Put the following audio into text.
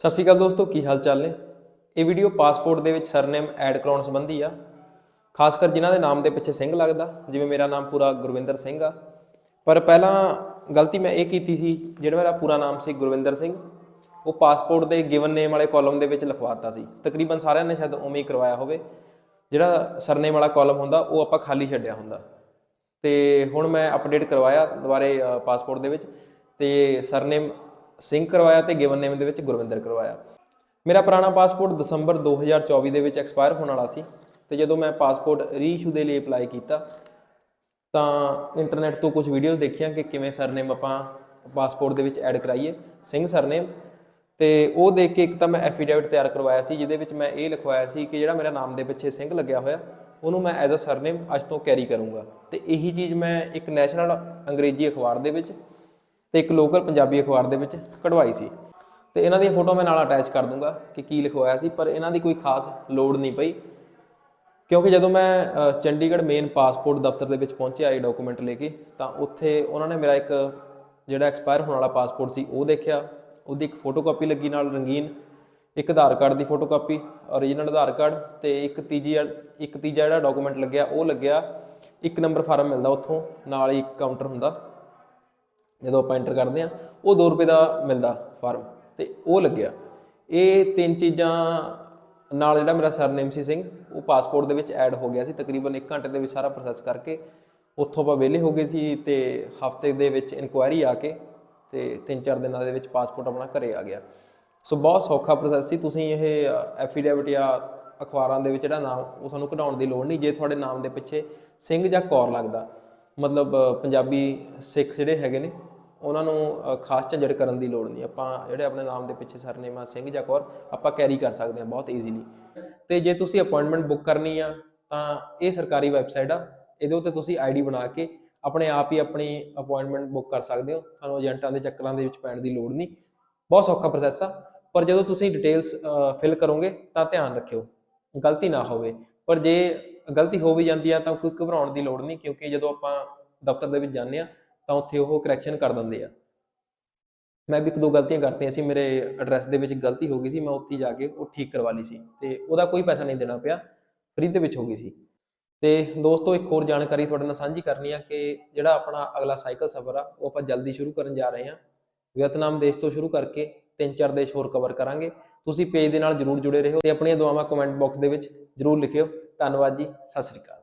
ਸਤਿ ਸ਼੍ਰੀ ਅਕਾਲ ਦੋਸਤੋ, ਕੀ ਹਾਲ ਚਾਲ ਨੇ? ਇਹ ਵੀਡੀਓ ਪਾਸਪੋਰਟ ਦੇ ਵਿੱਚ ਸਰਨੇਮ ਐਡ ਕਰਾਉਣ ਸੰਬੰਧੀ ਆ। ਖਾਸ ਕਰ ਜਿਨ੍ਹਾਂ ਦੇ ਨਾਮ ਦੇ ਪਿੱਛੇ ਸਿੰਘ ਲੱਗਦਾ, ਜਿਵੇਂ ਮੇਰਾ ਨਾਮ ਪੂਰਾ ਗੁਰਵਿੰਦਰ ਸਿੰਘ ਆ। ਪਰ ਪਹਿਲਾਂ ਗਲਤੀ ਮੈਂ ਇਹ ਕੀਤੀ ਸੀ, ਜਿਹੜਾ ਮੇਰਾ ਪੂਰਾ ਨਾਮ ਸੀ ਗੁਰਵਿੰਦਰ ਸਿੰਘ, ਉਹ ਪਾਸਪੋਰਟ ਦੇ ਗਿਵਨ ਨੇਮ ਵਾਲੇ ਕਾਲਮ ਦੇ ਵਿੱਚ ਲਿਖਵਾਤਾ ਸੀ। ਤਕਰੀਬਨ ਸਾਰਿਆਂ ਨੇ ਸ਼ਾਇਦ ਉਵੇਂ ਹੀ ਕਰਵਾਇਆ ਹੋਵੇ। ਜਿਹੜਾ ਸਰਨੇਮ ਵਾਲਾ ਕਾਲਮ ਹੁੰਦਾ, ਉਹ ਆਪਾਂ ਖਾਲੀ ਛੱਡਿਆ ਹੁੰਦਾ। ਤੇ ਹੁਣ ਮੈਂ ਅਪਡੇਟ ਕਰਵਾਇਆ ਦੁਬਾਰੇ ਪਾਸਪੋਰਟ ਦੇ ਵਿੱਚ। ਤੇ ਸਰਨੇਮ ਸਿੰਘ ਕਰਵਾਇਆ ਤੇ ਗਿਵਨ ਨੇਮ ਦੇ ਵਿੱਚ ਗੁਰਵਿੰਦਰ ਕਰਵਾਇਆ। ਮੇਰਾ ਪੁਰਾਣਾ ਪਾਸਪੋਰਟ ਦਸੰਬਰ 2024 ਦੇ ਵਿੱਚ ਐਕਸਪਾਇਰ ਹੋਣ ਵਾਲਾ ਸੀ ਤੇ ਜਦੋਂ ਮੈਂ ਪਾਸਪੋਰਟ ਰੀਇਸ਼ੂ ਦੇ ਲਈ ਅਪਲਾਈ ਕੀਤਾ, ਤਾਂ ਇੰਟਰਨੈਟ ਤੋਂ ਕੁਝ ਵੀਡੀਓਜ਼ ਦੇਖੀਆਂ ਕਿ ਕਿਵੇਂ ਸਰਨੇਮ ਆਪਾਂ ਪਾਸਪੋਰਟ ਦੇ ਵਿੱਚ ਐਡ ਕਰਾਈਏ, ਸਿੰਘ ਸਰਨੇਮ। ਤੇ ਉਹ ਦੇਖ ਕੇ ਇੱਕ ਤਾਂ ਮੈਂ ਐਫੀਡੇਵਿਟ ਤਿਆਰ ਕਰਵਾਇਆ ਸੀ, ਜਿਹਦੇ ਵਿੱਚ ਮੈਂ ਇਹ ਲਿਖਵਾਇਆ ਸੀ ਕਿ ਜਿਹੜਾ ਮੇਰਾ ਨਾਮ ਦੇ ਪਿੱਛੇ ਸਿੰਘ ਲੱਗਿਆ ਹੋਇਆ, ਉਹਨੂੰ ਮੈਂ ਐਜ਼ ਅ ਸਰਨੇਮ ਅੱਜ ਤੋਂ ਕੈਰੀ ਕਰੂੰਗਾ। ਤੇ ਇਹੀ ਚੀਜ਼ ਮੈਂ ਇੱਕ ਨੈਸ਼ਨਲ ਅੰਗਰੇਜ਼ੀ ਅਖਬਾਰ ਦੇ ਵਿੱਚ ਤੇ ਇੱਕ ਲੋਕਲ ਪੰਜਾਬੀ ਅਖਬਾਰ ਦੇ ਵਿੱਚ ਕਢਵਾਈ ਸੀ। ਤੇ ਇਹਨਾਂ ਦੀਆਂ ਫੋਟੋ ਮੈਂ ਨਾਲ ਅਟੈਚ ਕਰ ਦੂੰਗਾ ਕਿ ਕੀ ਲਿਖਵਾਇਆ ਸੀ, ਪਰ ਇਹਨਾਂ ਦੀ ਕੋਈ ਖਾਸ ਲੋੜ ਨਹੀਂ ਪਈ। ਕਿਉਂਕਿ ਜਦੋਂ ਮੈਂ ਚੰਡੀਗੜ੍ਹ ਮੇਨ ਪਾਸਪੋਰਟ ਦਫ਼ਤਰ ਦੇ ਵਿੱਚ ਪਹੁੰਚਿਆ ਇਹ ਡਾਕੂਮੈਂਟ ਲੈ ਕੇ, ਤਾਂ ਉੱਥੇ ਉਹਨਾਂ ਨੇ ਮੇਰਾ ਇੱਕ ਜਿਹੜਾ ਐਕਸਪਾਇਰ ਹੋਣ ਵਾਲਾ ਪਾਸਪੋਰਟ ਸੀ, ਉਹ ਦੇਖਿਆ। ਉਹਦੀ ਇੱਕ ਫੋਟੋਕਾਪੀ ਲੱਗੀ ਨਾਲ ਰੰਗੀਨ, ਇੱਕ ਆਧਾਰ ਕਾਰਡ ਦੀ ਫੋਟੋਕਾਪੀ ਓਰੀਜਨਲ ਆਧਾਰ ਕਾਰਡ ਤੇ ਇੱਕ ਤੀਜੀ ਇੱਕ ਤੀਜਾ ਜਿਹੜਾ ਡਾਕੂਮੈਂਟ ਲੱਗਿਆ, ਉਹ ਲੱਗਿਆ। ਇੱਕ ਨੰਬਰ ਫਾਰਮ ਮਿਲਦਾ ਉੱਥੋਂ, ਨਾਲ ਹੀ ਇੱਕ ਕਾਊਂਟਰ ਹੁੰਦਾ। ਜਦੋਂ ਆਪਾਂ ਐਂਟਰ ਕਰਦੇ ਆ ਉਹ 2 ਰੁਪਏ ਦਾ ਮਿਲਦਾ ਫਾਰਮ ਤੇ ਉਹ ਲੱਗਿਆ। ਇਹ ਤਿੰਨ ਚੀਜ਼ਾਂ ਨਾਲ ਜਿਹੜਾ ਮੇਰਾ ਸਰਨੇਮ ਸੀ ਸਿੰਘ, ਉਹ ਪਾਸਪੋਰਟ ਦੇ ਵਿੱਚ ਐਡ ਹੋ ਗਿਆ ਸੀ। ਤਕਰੀਬਨ 1 ਘੰਟੇ ਦੇ ਵਿੱਚ ਸਾਰਾ ਪ੍ਰੋਸੈਸ ਕਰਕੇ ਉੱਥੋਂ ਆਪਾਂ ਵਿਹਲੇ ਹੋ ਗਏ ਸੀ ਤੇ ਹਫ਼ਤੇ ਦੇ ਵਿੱਚ ਇਨਕੁਆਇਰੀ ਆ ਕੇ ਤੇ 3-4 ਦਿਨਾਂ ਦੇ ਵਿੱਚ ਪਾਸਪੋਰਟ ਆਪਣਾ ਘਰੇ ਆ ਗਿਆ। ਸੋ ਬਹੁਤ ਸੌਖਾ ਪ੍ਰੋਸੈਸ ਸੀ। ਤੁਸੀਂ ਇਹ ਐਫੀਡੇਵਿਟ ਜਾਂ ਅਖਬਾਰਾਂ ਦੇ ਵਿੱਚ ਜਿਹੜਾ ਨਾਮ, ਉਹ ਸਾਨੂੰ ਕਢਾਉਣ ਦੀ ਲੋੜ ਨਹੀਂ। ਜੇ ਤੁਹਾਡੇ ਨਾਮ ਦੇ ਪਿੱਛੇ ਸਿੰਘ ਜਾਂ ਕੌਰ ਲੱਗਦਾ, ਮਤਲਬ ਪੰਜਾਬੀ ਸਿੱਖ ਜਿਹੜੇ ਹੈਗੇ ਨੇ ਉਹਨਾਂ ਨੂੰ ਖਾਸ ਝੰਜਟ ਕਰਨ ਦੀ ਲੋੜ ਨਹੀਂ। ਆਪਾਂ ਜਿਹੜੇ ਆਪਣੇ ਨਾਮ ਦੇ ਪਿੱਛੇ ਸਰਨੇਮ ਆ ਸਿੰਘ ਜਾਂ ਕੌਰ ਆਪਾਂ ਕੈਰੀ ਕਰ ਸਕਦੇ ਹਾਂ ਬਹੁਤ ਈਜ਼ੀਲੀ ਤੇ ਜੇ ਤੁਸੀਂ ਅਪਾਇੰਟਮੈਂਟ ਬੁੱਕ ਕਰਨੀ ਆ, ਤਾਂ ਇਹ ਸਰਕਾਰੀ ਵੈਬਸਾਈਟ ਆ। ਇਹਦੇ ਉੱਤੇ ਤੁਸੀਂ ਆਈਡੀ ਬਣਾ ਕੇ ਆਪਣੇ ਆਪ ਹੀ ਆਪਣੀ ਅਪਾਇੰਟਮੈਂਟ ਬੁੱਕ ਕਰ ਸਕਦੇ ਹੋ। ਤੁਹਾਨੂੰ ਏਜੰਟਾਂ ਦੇ ਚੱਕਰਾਂ ਦੇ ਵਿੱਚ ਪੈਣ ਦੀ ਲੋੜ ਨਹੀਂ। ਬਹੁਤ ਸੌਖਾ ਪ੍ਰੋਸੈਸ ਆ। ਪਰ ਜਦੋਂ ਤੁਸੀਂ ਡਿਟੇਲਸ ਫਿਲ ਕਰੋਗੇ, ਤਾਂ ਧਿਆਨ ਰੱਖਿਓ। ਗਲਤੀ ਨਾ ਹੋਵੇ। ਪਰ ਜੇ ਗਲਤੀ ਹੋ ਵੀ ਜਾਂਦੀ ਆ, ਤਾਂ ਕੋਈ ਘਬਰਾਉਣ ਦੀ ਲੋੜ ਨਹੀਂ। ਕਿਉਂਕਿ ਜਦੋਂ ਆਪਾਂ ਦਫ਼ਤਰ ਦੇ ਵਿੱਚ ਜਾਂਦੇ ਆ ਤਾਂ ਉੱਥੇ ਉਹ ਕਰੈਕਸ਼ਨ ਕਰ ਦਿੰਦੇ ਆ। ਮੈਂ ਵੀ ਇੱਕ ਦੋ ਗਲਤੀਆਂ ਕਰਤੀਆਂ ਸੀ, ਮੇਰੇ ਐਡਰੈਸ ਦੇ ਵਿੱਚ ਗਲਤੀ ਹੋ ਗਈ ਸੀ, ਮੈਂ ਉੱਥੇ ਜਾ ਕੇ ਉਹ ਠੀਕ ਕਰਵਾ ਲਈ ਸੀ ਤੇ ਉਹਦਾ ਕੋਈ ਪੈਸਾ ਨਹੀਂ ਦੇਣਾ ਪਿਆ ਫ੍ਰੀ ਦੇ ਵਿੱਚ ਹੋ ਗਈ ਸੀ। ਤੇ ਦੋਸਤੋ, ਇੱਕ ਹੋਰ ਜਾਣਕਾਰੀ ਤੁਹਾਡੇ ਨਾਲ ਸਾਂਝੀ ਕਰਨੀ ਆ ਕਿ ਜਿਹੜਾ ਆਪਣਾ ਅਗਲਾ ਸਾਈਕਲ ਸਫ਼ਰ ਆ, ਉਹ ਆਪਾਂ ਜਲਦੀ ਸ਼ੁਰੂ ਕਰਨ ਜਾ ਰਹੇ ਹਾਂ ਵਿਅਤਨਾਮ ਦੇਸ਼ ਤੋਂ ਸ਼ੁਰੂ ਕਰਕੇ ਤਿੰਨ ਚਾਰ ਦੇਸ਼ ਹੋਰ ਕਵਰ ਕਰਾਂਗੇ। ਤੁਸੀਂ ਪੇਜ ਦੇ ਨਾਲ ਜਰੂਰ ਜੁੜੇ ਰਹੋ ਤੇ ਆਪਣੀਆਂ ਦੁਆਵਾਂ ਕਮੈਂਟ ਬਾਕਸ ਦੇ ਵਿੱਚ ਜਰੂਰ ਲਿਖਿਓ। ਧੰਨਵਾਦ ਜੀ, ਸਤਿ ਸ੍ਰੀ ਅਕਾਲ।